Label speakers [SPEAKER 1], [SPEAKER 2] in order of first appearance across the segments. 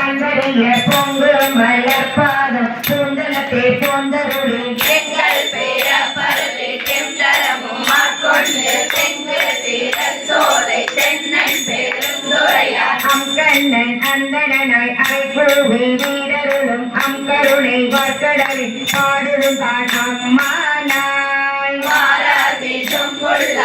[SPEAKER 1] வான்பறிய பொங்கு மலர்பாதம் சுந்தரத்தை போந்தருளி
[SPEAKER 2] எங்கள் பேரப்பரது தென்றரமும் மாற்கொண்டு தெங்கு தீரல் சோலை தென்னன் பெருந்துரையார்
[SPEAKER 1] அங்கண்ணன் அந்தனாய் அரைப்பூவி வீரருளும் அங்கருணை வார்க்கடலில் பாடுதும் தான் அம்மானாய்
[SPEAKER 2] மாறாதி தும்புள்ள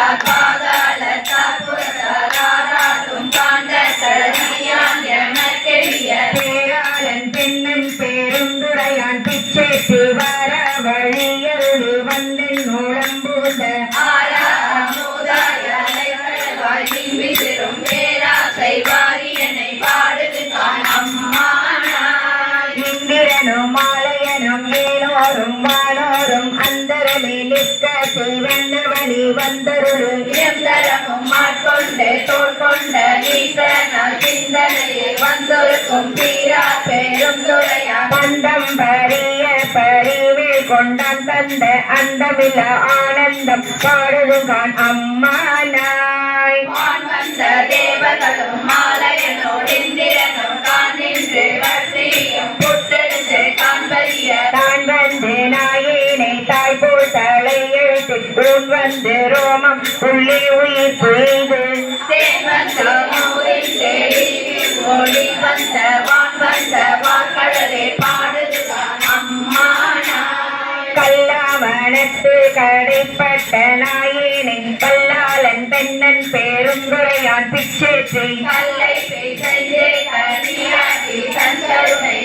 [SPEAKER 1] வந்தருளு
[SPEAKER 2] நிரந்தரமும் மாட்கொண்டு தோல் கொண்ட நீசனால் சிந்தனையை வந்தொருக்கும் தீரா பெரும் துறையா.
[SPEAKER 1] பண்டம் பரிய பரிவில் கொண்டான் தந்த அந்தமில்ல ஆனந்தம் பாடுதுகான் அம்மானாய் உன் வந்து ரோமம் உள்ளே உயிர் புரிந்து
[SPEAKER 2] தேவந்தூரில் வந்த வான் வந்த பாடுதுதான்
[SPEAKER 1] கல்லாவனத்து கடைப்பட்ட நாயினை கல்லாளன் பெண்ணன் பேருந்துரையான் பிச்சேற்றி
[SPEAKER 2] கல்லை பெய்தே கனியாகி
[SPEAKER 1] தந்தருமை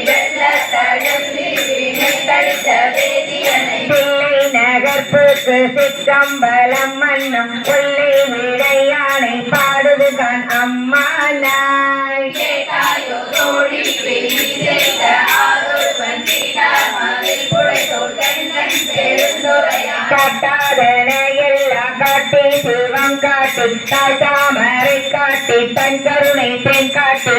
[SPEAKER 1] நகர்ப்புக்கு சிற்றம்பலம் மன்னும் கொள்ளை விடையானை பாடுதுகான் அம்மா நாய்
[SPEAKER 2] கேட்டாயோ
[SPEAKER 1] எல்லாம் காட்டி சிவம் காட்டி தாய் தாமரை காட்டி தன் கருணை தென் காட்டி.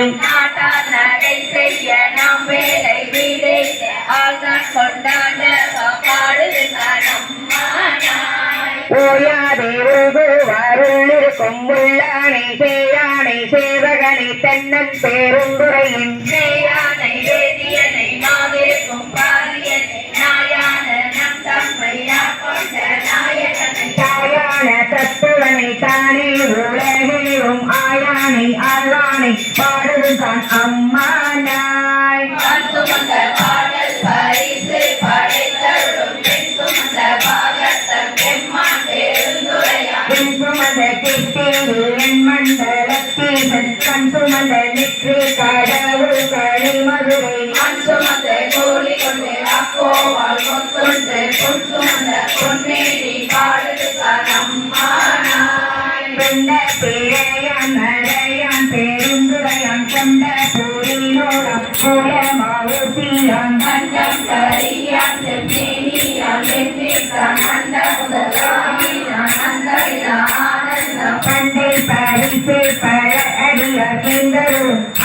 [SPEAKER 1] ஓயாதே உள்குவாருள்ளிருக்கும் உள்ளானை சேயானை சேவகனை தென்னன் பேருந்துரையின்
[SPEAKER 2] சேயானை வேதியனை மாவிருக்கும் பாரியனை நாயான நம் தம்மையா கொண்ட நாயகனை.
[SPEAKER 1] தாயான தத்துவனை தானே உலகேவும் ஆயானை ஆழ்வானை பாடுதுதான் அம்மா நாய்
[SPEAKER 2] சுமந்த
[SPEAKER 1] கிட்டேரி என் மண்டலத்தீசன் கண் சுமந்த நிற்று கடவுள் களி மதுரை.
[SPEAKER 2] மண் சுமந்த கோழி கொண்டு அக்கோவால் கொத்துண்டு பொன் சுமந்த பொன்னேடி பாடுது அம்மானாய்
[SPEAKER 1] கொண்ட பிழையான் மழையான் பெருந்துரையான் கொண்ட பரிசு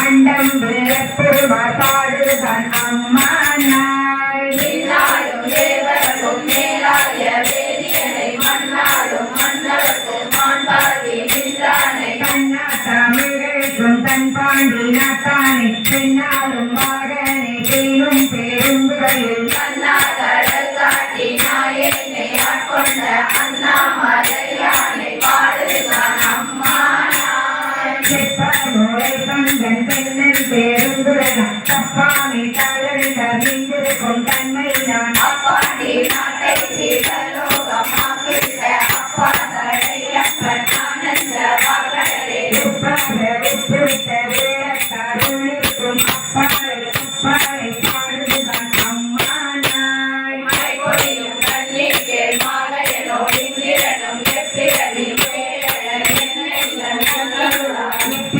[SPEAKER 1] அண்டம் வியப்புமா பாடுதான் அம்மா
[SPEAKER 2] மேலாய வேதியனை மன்னருக்கு நின்றானை.
[SPEAKER 1] கண்ணா தமிழுக்கும் தன் பாண்டி நாத்தானே பின்னாலும் தன்மை நான்
[SPEAKER 2] அப்பாடி நாட்டை சீதலோகமாக்கிட்ட அப்பா தடையப்பன்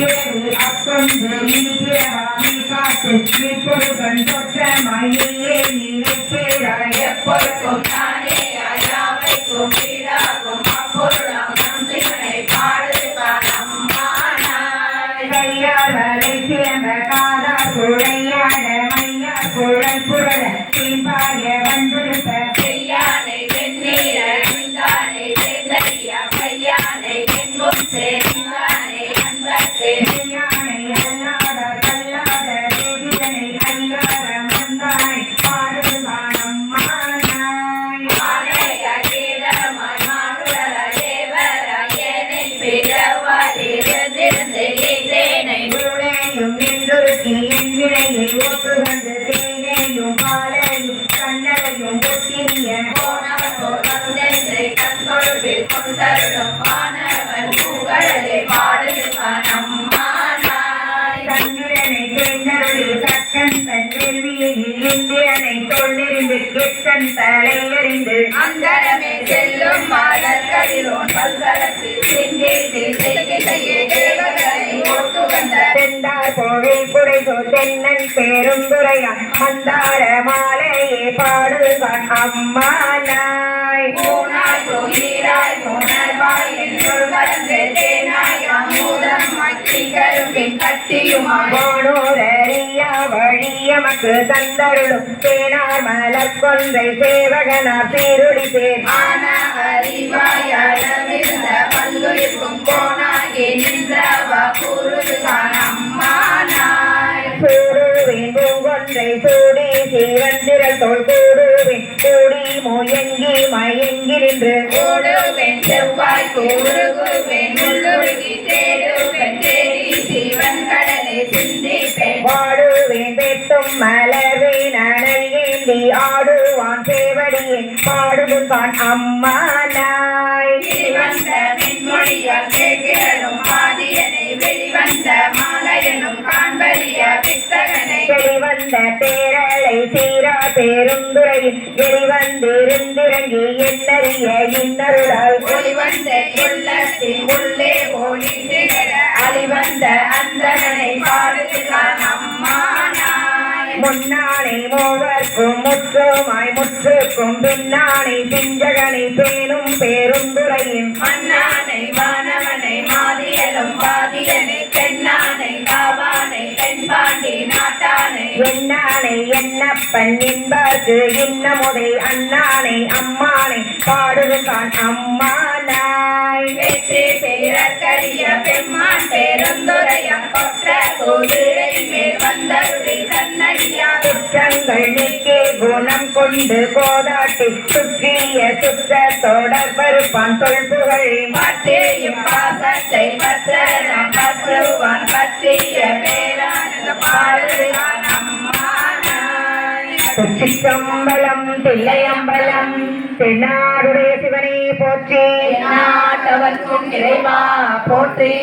[SPEAKER 2] நன்னருளாய்
[SPEAKER 1] நித்தியது அக்கொண்டு நித்தியவாமி காத்து நிற்பொருகன் தொற்ற மயிலே நினைக்கிறாய்
[SPEAKER 2] தானே வீடாகும் அப்பொருளாம் நம் சிவனை பாடுதான் அம்மானாய்
[SPEAKER 1] ஒட்டு வந்து தேனையும் பாலையும் கண்ணலையும் ஒட்டிய
[SPEAKER 2] போனவர் வந்தென்றை கண்கொள்வில் கொண்டருளும் வானவன் புகழலே பாடுகிறான் அம்மா நாய்
[SPEAKER 1] தன் தொழிலிருந்து கெட்டன் தலையறிந்து
[SPEAKER 2] அந்தரமே செல்லும் பல்கலத்தில் செஞ்செய்து செய்கையே தேவர்களை
[SPEAKER 1] குடைசோ தென்னன் பெருந்துரையா மந்தார மாலையே பாடுவான் அம்மா நாய்
[SPEAKER 2] பூனாய் தோயிராய் போனர்வாய் என்னுள் கலந்து தேனாய் அமுதம் மட்டி கரும்பின்
[SPEAKER 1] வழியமக்கு தந்தருளும் தேனார் மலர் கொன்றை சேவகனார் சீருடி சேர்.
[SPEAKER 2] ஆன அறிவாய் அளவிருந்த பல்லுயிர்க்கும் போனாகி நின்றவ
[SPEAKER 1] தோல் கூடுவேன் கூடி முயங்கி மயங்கி நின்று.
[SPEAKER 2] ஓடுவேன் செவ்வாய் கூறுகுவேன் உள்ளுருகி தேடுவேன் தேடி சிவன் கடலை சிந்திப்பேன்.
[SPEAKER 1] வாடுவேன் வெட்டும் அனல் ஏந்தி ஆடுவான் சேவடியை. பாடுவான் அம்மா நாய்.
[SPEAKER 2] வெளிவந்த மின்மொழியால் கேட்கிறனும் ஆதியனை வெளிவந்த மாலையனும் காண்பறிய
[SPEAKER 1] வெளிவந்த சீரா பெருந்துரையில் வெளிவந்திருந்திறங்கி என்னறிய இன்னருளால்
[SPEAKER 2] ஒளிவந்த உள்ளத்தின் உள்ளே ஓடி அழிவந்த அந்தனை பாடுகிறான் அம்மா
[SPEAKER 1] முன்னானை மூவர்க்கும் முற்றுமாய் முற்றுக்கும் பின்னானை பிஞ்சகனை பேணும் பேருந்துரையின்
[SPEAKER 2] மன்னானை மாணவனை மாதியலும் பாதியனை
[SPEAKER 1] என்னானை என்னப்பன் என்பார்க்கு இன்னமுதை அண்ணானை அம்மானை பாடுகிறான் அம்மா நாய்
[SPEAKER 2] வெற்றி பேரற்கரிய பெம்மான் பெருந்துரையம் கொற்ற குதிரை மேல் வந்தருளி தன்னடியா
[SPEAKER 1] குற்றங்கள் நீக்கி குணம் கொண்டு கோதாட்டி சுற்றிய சுற்ற தொடர்பருப்பான் தொல்புகழ்.
[SPEAKER 2] பற்றியும்
[SPEAKER 1] தில்லையம்பலம் சிவனை போற்றி
[SPEAKER 2] நாட்டவர்க்கும் இறைவா போற்றி.